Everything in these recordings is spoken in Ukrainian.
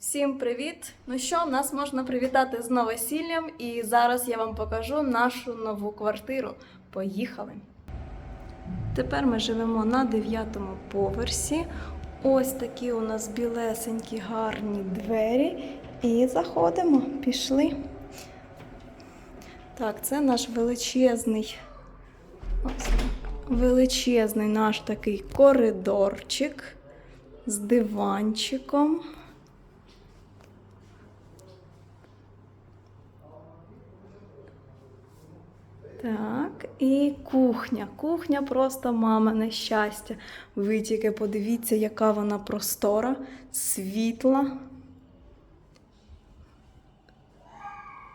Всім привіт! Ну що, нас можна привітати з новосіллям, і зараз я вам покажу нашу нову квартиру. Поїхали! Тепер ми живемо на дев'ятому поверсі. Ось такі у нас білесенькі гарні двері. І заходимо, пішли. Так, це наш величезний, ось, величезний наш такий коридорчик з диванчиком. Так, і кухня. Кухня просто мамине щастя. Ви тільки подивіться, яка вона простора, світла.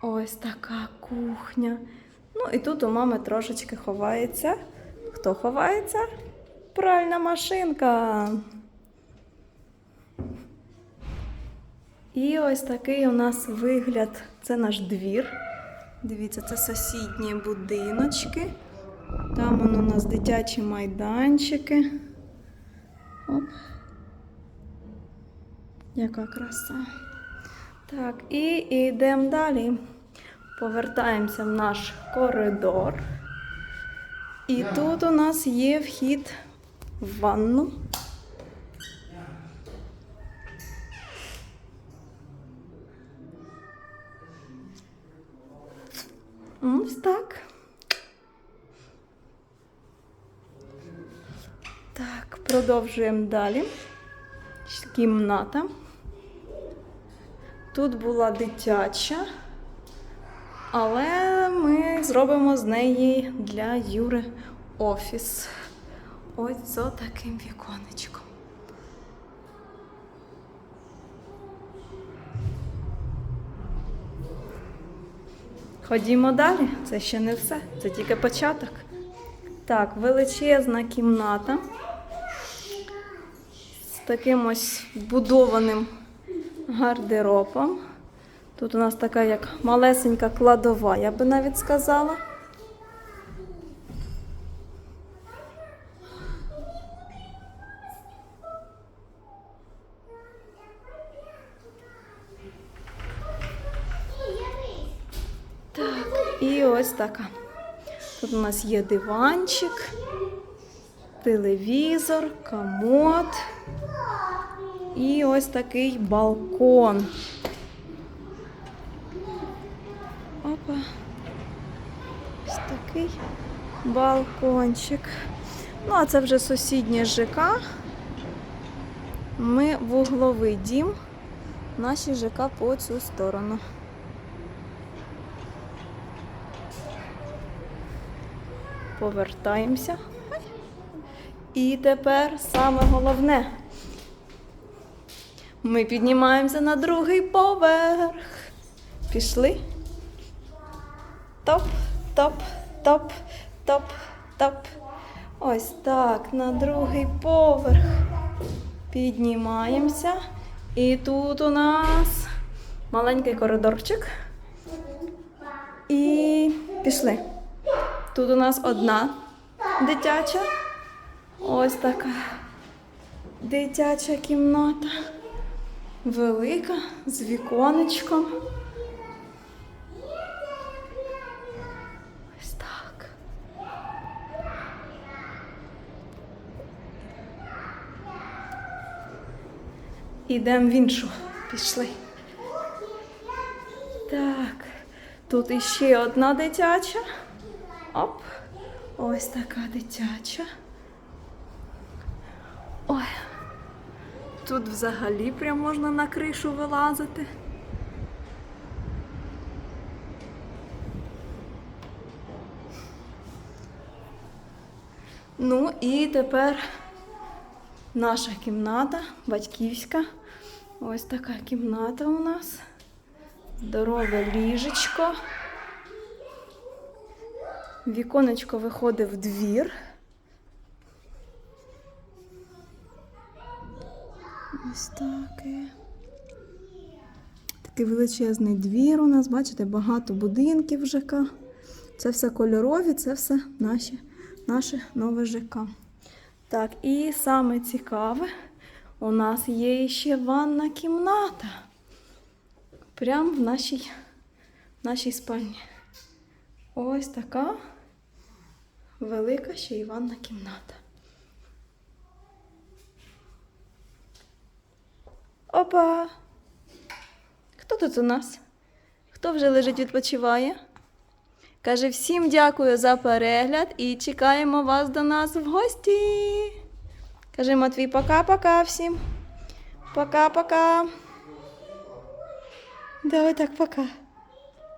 Ось така кухня. Ну і тут у мами трошечки ховається. Хто ховається? Пральна машинка. І ось такий у нас вигляд. Це наш двір. Дивіться, це сусідні будиночки. Там воно у нас дитячі майданчики. Оп. Яка краса. Так, і йдемо далі. Повертаємося в наш коридор. І тут у нас є вхід в ванну. Ось так. Так, продовжуємо далі. Кімната. Тут була дитяча, але ми зробимо з неї для Юри офіс. Ось з таким віконечком. Ходімо далі. Це ще не все, це тільки початок. Так, величезна кімната з таким ось вбудованим гардеробом. Тут у нас така як малесенька кладова, я би навіть сказала. Так, і ось така. Тут у нас є диванчик, телевізор, комод і ось такий балкон. Опа. Ось такий балкончик. Ну, а це вже сусіднє ЖК. Ми вугловий дім. Наші ЖК по цю сторону. Повертаємося. І тепер саме головне. Ми піднімаємося на другий поверх. Пішли. Топ, топ, топ, топ, топ. Ось так, на другий поверх. Піднімаємося. І тут у нас маленький коридорчик. І пішли. Тут у нас одна дитяча. Ось така дитяча кімната. Велика, з віконечком. Ось так. Ідемо в іншу. Пішли. Так, тут іще одна дитяча. Оп. Ось така дитяча. Ой. Тут взагалі прям можна на кришу вилазити. Ну і тепер наша кімната, батьківська. Ось така кімната у нас. Здорове ліжечко. Віконечко виходить в двір. Ось таке. Такий величезний двір у нас, бачите, багато будинків ЖК. Це все кольорові, це все наші, наше нове ЖК. Так, і саме цікаве, у нас є ще ванна кімната. прямо в нашій, в нашій спальні. Ось така велика ще й ванна кімната. Опа! Хто тут у нас? Хто вже лежить, відпочиває? Каже, всім дякую за перегляд і чекаємо вас до нас в гості. Каже Матвій, пока-пока всім. Пока-пока. Давай так, пока.